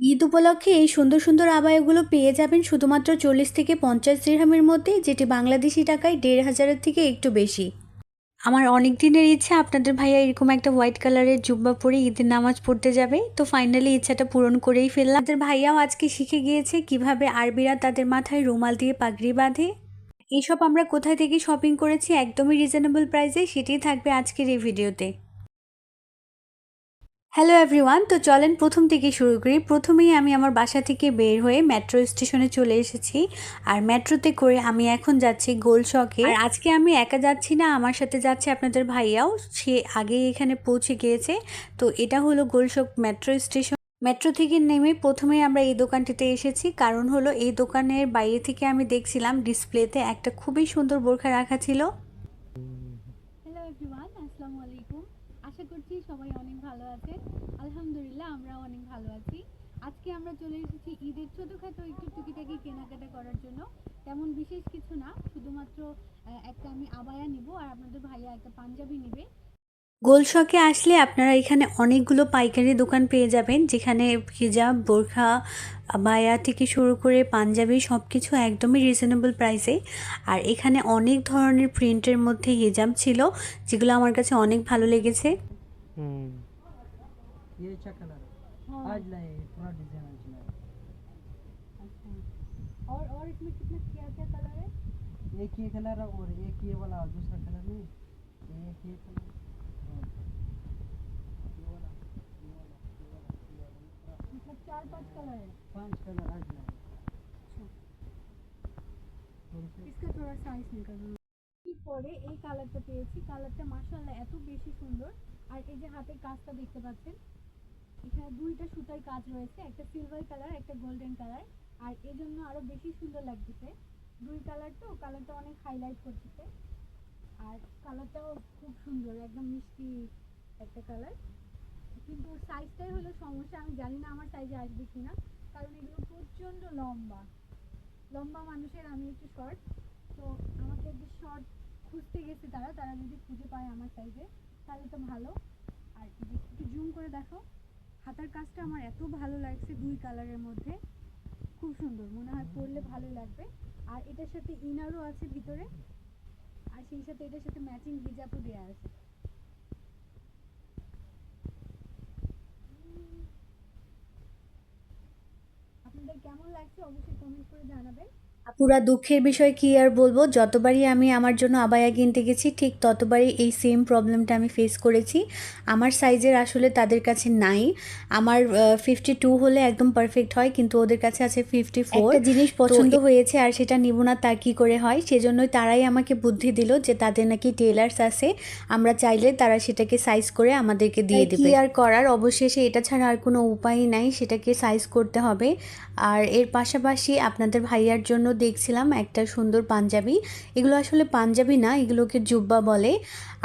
ঈদ উপলক্ষে এই সুন্দর সুন্দর আবায়গুলো পেয়ে যাবেন শুধুমাত্র চল্লিশ থেকে পঞ্চাশ দিরহামের মধ্যে, যেটি বাংলাদেশি টাকায় দেড় হাজারের থেকে একটু বেশি। আমার অনেক দিনের ইচ্ছা, আপনাদের ভাইয়া এরকম একটা হোয়াইট কালারের জুব্বা পরে ঈদের নামাজ পড়তে যাবে। তো ফাইনালি ইচ্ছাটা পূরণ করেই ফেললাম। আমাদের ভাইয়াও আজকে শিখে গিয়েছে কীভাবে আরবিরা তাদের মাথায় রুমাল দিয়ে পাগড়ি বাঁধে। এইসব আমরা কোথায় থেকে শপিং করেছি একদমই রিজনেবল প্রাইসে সেটাই থাকবে আজকের এই ভিডিওতে হ্যালো এভরিওয়ান তো চলেন প্রথম থেকে শুরু করি। প্রথমেই আমি আমার বাসা থেকে বের হয়ে মেট্রো স্টেশনে চলে এসেছি। আর মেট্রোতে করে আমি এখন যাচ্ছি গোল শকে আর আজকে আমি একা যাচ্ছি না, আমার সাথে যাচ্ছে আপনাদের ভাইয়াও। সে আগেই এখানে পৌঁছে গিয়েছে। তো এটা হলো গোলশক মেট্রো স্টেশন মেট্রো থেকে নেমে প্রথমে আমরা এই দোকানটিতে এসেছি। কারণ হলো এই দোকানের বাইরে থেকে আমি দেখছিলাম ডিসপ্লেতে একটা খুবই সুন্দর বোরখা রাখা ছিল হ্যালো এভরিওয়ান আসসালামু আলাইকুম আশা করছি সবাই অনেক ভালো আছেন আলহামদুলিল্লাহ আমরা অনেক ভালো আছি। আজকে আমরা চলে এসেছি ঈদের ছোটোখাটো একটু টুকিটাকি কেনাকাটা করার জন্য। তেমন বিশেষ কিছু না, শুধুমাত্র একটা আমি আবায়া নিব আর আপনাদের ভাইয়া একটা পাঞ্জাবি নেবে। গোলশকে আসলে আপনারা এখানে অনেকগুলো পাইকারি দোকান পেয়ে যাবেন, যেখানে হিজাব, বোরখা বায়া থেকে শুরু করে পাঞ্জাবি সব কিছু একদমই রিজনেবল প্রাইসে আর এখানে অনেক ধরনের প্রিন্টের মধ্যে হিজাব ছিল, যেগুলো আমার কাছে অনেক ভালো লেগেছে। ये अच्छा कलर है हाँ आज लाए ये पूरा डिजाइन आज लाए अच्छा और और इसमें कितना क्या क्या कलर है एक ये कलर है और एक ये वाला दूसरा कलर नहीं एक ये कलर और ये वाला ये वाला ये वाला ये वाला पूरा मतलब चार पांच कलर है पांच कलर आज लाए और इसमें इसका थोड़ा সাইজ নিকালো পরে এই কালারটা পেয়েছি কালারটা মাশাআল্লাহ এত বেশি সুন্দর আর এই যে হাতের কাজটা দেখতে পাচ্ছেন, এখানে দুইটা সুতার কাজ রয়েছে, একটা সিলভার কালার একটা গোল্ডেন কালার আর এই জন্য আরও বেশি সুন্দর লাগতেছে। দুই কালার তো কালারটা অনেক হাইলাইট করতেছে। আর কালারটাও খুব সুন্দর, একদম মিষ্টি একটা কালার কিন্তু সাইজটাই হলো সমস্যা, আমি জানি না আমার সাইজে আসবে কি না কারণ এগুলো প্রচণ্ড লম্বা। লম্বা মানুষের, আমি একটু শর্ট তো আমাকে একটু শর্ট খুঁজতে গেছে তারা তারা যদি খুঁজে পায় আমার সাইজে তাহলে তো ভালো। আর একটু জুম করে দেখো। হাতার কাজটা আমার এত ভালো লাগছে দুই কালারের মধ্যে। খুব সুন্দর, মনে হয় পরলে ভালো লাগবে। আর এটার সাথে ইনারও আছে ভিতরে। আর সেই সাথে এটার সাথে ম্যাচিং হিজাবও দেওয়া আছে। আপনাদের কেমন লাগছে অবশ্যই কমেন্ট করে জানাবেন। পুরা দুঃখের বিষয় কি আর বলব? যতবারই আমি আমার জন্য আবায়া কিনতে গেছি ঠিক ততবারই এই সেম প্রবলেমটা আমি ফেস করেছি। আমার সাইজের আসলে তাদের কাছে নাই। আমার ফিফটি টু হলে একদম পারফেক্ট হয় কিন্তু ওদের কাছে আছে ফিফটি ফোর জিনিস পছন্দ হয়েছে আর সেটা নিব না তা কি করে হয়? সেজন্যই তারাই আমাকে বুদ্ধি দিল যে তাদের নাকি টেলার্স আছে। আমরা চাইলে তারা সেটাকে সাইজ করে আমাদেরকে দিয়ে দেবে। আর করার? অবশেষে এটা ছাড়া আর কোনো উপায় নাই সেটাকে সাইজ করতে হবে। আর এর পাশাপাশি আপনাদের ভাইয়ার জন্য দেখছিলাম একটা সুন্দর পাঞ্জাবি। এগুলো আসলে পাঞ্জাবি না, এগুলোকে জুব্বা বলে।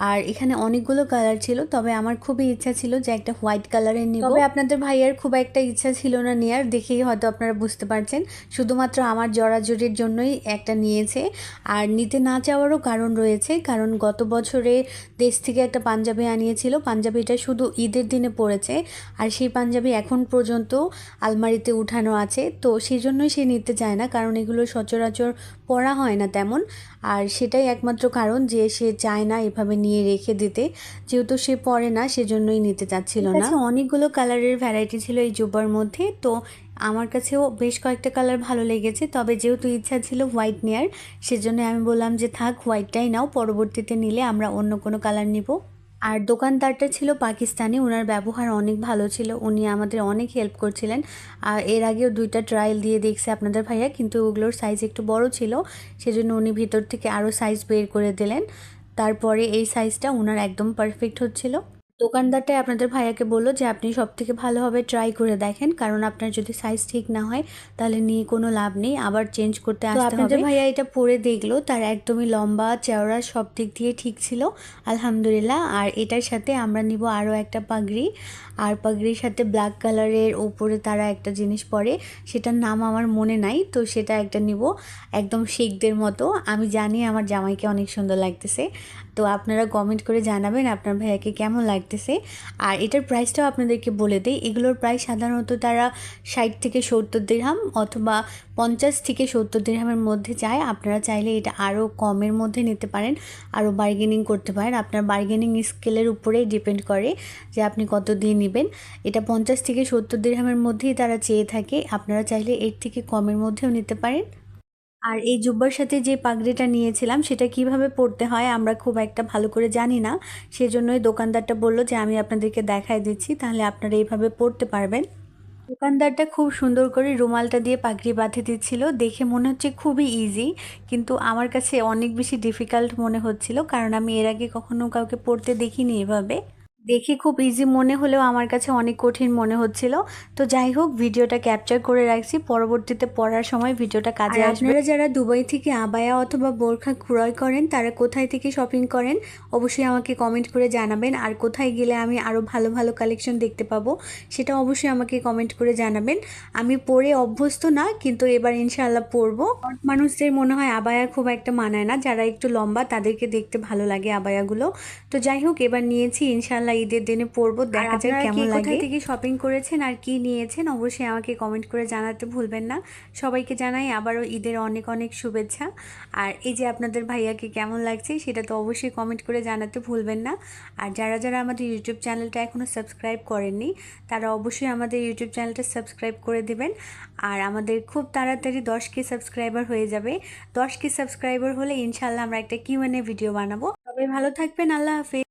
আর এখানে অনেকগুলো কালার ছিল, তবে আমার খুবই ইচ্ছা ছিল যে একটা হোয়াইট কালারের নিব। তবে আপনাদের ভাইয়ার খুব একটা ইচ্ছা ছিল না নেয়ার, দেখেই হয়তো আপনারা বুঝতে পারছেন। শুধুমাত্র আমার জড়াজড়ির জন্যই একটা নিয়েছে। আর নিতে না চাওয়ারও কারণ রয়েছে, কারণ গত বছরে দেশ থেকে একটা পাঞ্জাবি আনিয়েছিল। পাঞ্জাবিটা শুধু ঈদের দিনে পড়েছে, আর সেই পাঞ্জাবি এখন পর্যন্ত আলমারিতে উঠানো আছে। তো সেই জন্যই সে নিতে চায় না, কারণ এগুলো সচরাচর পরা হয় না তেমন। আর সেটাই একমাত্র কারণ যে সে চায় না এভাবে নিয়ে রেখে দিতে। যেহেতু সে পরে না সেজন্যই নিতে চাচ্ছিল না। অনেকগুলো কালারের ভ্যারাইটি ছিল এই জুব্বার মধ্যে। তো আমার কাছেও বেশ কয়েকটা কালার ভালো লেগেছে। তবে যেহেতু ইচ্ছা ছিল হোয়াইট নেয়ার সেজন্য আমি বললাম যে থাক হোয়াইটটাই নাও। পরবর্তীতে নিলে আমরা অন্য কোনো কালার নিব। আর দোকানদারটা ছিল পাকিস্তানি, ওনার ব্যবহার অনেক ভালো ছিল, উনি আমাদের অনেক হেল্প করছিলেন। আর এর আগেও দুইটা ট্রায়াল দিয়ে দেখছে আপনাদের ভাইয়া, কিন্তু ওগুলোর সাইজ একটু বড় ছিল, সেজন্য উনি ভিতর থেকে আরও সাইজ বের করে দিলেন। তারপরে এই সাইজটা ওনার একদম পারফেক্ট হচ্ছিল। দোকানদারটাই আপনাদের ভাইয়াকে বলল যে আপনি সব থেকে ভালোভাবে ট্রাই করে দেখেন। কারণ আপনার যদি সাইজ ঠিক না হয় তাহলে নিয়ে কোনো লাভ নেই। আবার চেঞ্জ করতে আসতে হবে। আপনাদের ভাইয়া এটা পরে দেখল তার একদমই লম্বা চওড়া সব দিক দিয়ে ঠিক ছিল। আলহামদুলিল্লাহ। আর এটার সাথে আমরা নিব আরও একটা পাগড়ি। আর পাগড়ির সাথে ব্ল্যাক কালারের ওপরে তারা একটা জিনিস পরে। সেটার নাম আমার মনে নাই তো সেটা একটা নিব। একদম শেখদের মতো। আমি জানি আমার জামাইকে অনেক সুন্দর লাগতেছে। তো আপনারা কমেন্ট করে জানাবেন আপনার ভাইয়াকে কেমন লাগতেছে। আর এটার প্রাইসটাও আপনাদেরকে বলে দেয় এগুলোর প্রাইস সাধারণত তারা ষাট থেকে সত্তর দিরহাম অথবা পঞ্চাশ থেকে সত্তর দিরহামের মধ্যে চায়। আপনারা চাইলে এটা আরও কমের মধ্যে নিতে পারেন, আরও বার্গেনিং করতে পারেন। আপনার বার্গেনিং স্কেলের উপরেই ডিপেন্ড করে যে আপনি কত দিয়ে নেবেন। এটা পঞ্চাশ থেকে সত্তর দিরহামের মধ্যেই তারা চেয়ে থাকে। আপনারা চাইলে এর থেকে কমের মধ্যেও নিতে পারেন। আর এই জুব্বার সাথে যে পাগড়িটা নিয়েছিলাম, সেটা কীভাবে পরতে হয় আমরা খুব একটা ভালো করে জানি না। সেজন্যই দোকানদারটা বলল যে, আমি আপনাদেরকে দেখাই দিচ্ছি, তাহলে আপনারা এইভাবে পরতে পারবেন। দোকানদারটা খুব সুন্দর করে রুমালটা দিয়ে পাগড়ি বাঁধে দিচ্ছিল। দেখে মনে হচ্ছে খুবই ইজি কিন্তু আমার কাছে অনেক বেশি ডিফিকাল্ট মনে হচ্ছিল, কারণ আমি এর আগে কখনো কাউকে পড়তে দেখিনি এভাবে। দেখে খুব ইজি মনে হলেও আমার কাছে অনেক কঠিন মনে হচ্ছিল। তো যাই হোক ভিডিওটা ক্যাপচার করে রাখছি। পরবর্তীতে পড়ার সময় ভিডিওটা কাজে আসবে। আপনারা যারা দুবাই থেকে আবায়া অথবা বোরখা ক্রয় করেন তারা কোথায় থেকে শপিং করেন অবশ্যই আমাকে কমেন্ট করে জানাবেন। আর কোথায় গেলে আমি আরও ভালো ভালো কালেকশন দেখতে পাবো সেটা অবশ্যই আমাকে কমেন্ট করে জানাবেন। আমি পরে অভ্যস্ত না কিন্তু এবার ইনশাআল্লাহ পরবো মানুষদের মনে হয় আবায়া খুব একটা মানায় না। যারা একটু লম্বা তাদেরকে দেখতে ভালো লাগে আবায়াগুলো। তো যাই হোক এবার নিয়েছি ইনশাআল্লাহ ঈদের দিনে পরবো দেখা যাক কেমন লাগে। কোথা থেকে শপিং করেছেন আর কি নিয়েছেন অবশ্যই আমাকে কমেন্ট করে জানাতে ভুলবেন না। সবাইকে জানাই আবারও ঈদের অনেক অনেক শুভেচ্ছা। আর এই যে আপনাদের ভাইয়াকে কেমন লাগছে সেটা তো অবশ্যই কমেন্ট করে জানাতে ভুলবেন না। আর যারা যারা আমাদের ইউটিউব চ্যানেলটা এখনও সাবস্ক্রাইব করেননি তারা অবশ্যই আমাদের ইউটিউব চ্যানেলটা সাবস্ক্রাইব করে দেবেন। আর আমাদের খুব তাড়াতাড়ি দশ কে সাবস্ক্রাইবার হয়ে যাবে। দশ কে সাবস্ক্রাইবার হলে ইনশাল্লাহ আমরা একটা কিউএনএ ভিডিও বানাবো। সবাই ভালো থাকবেন আল্লাহ হাফেজ।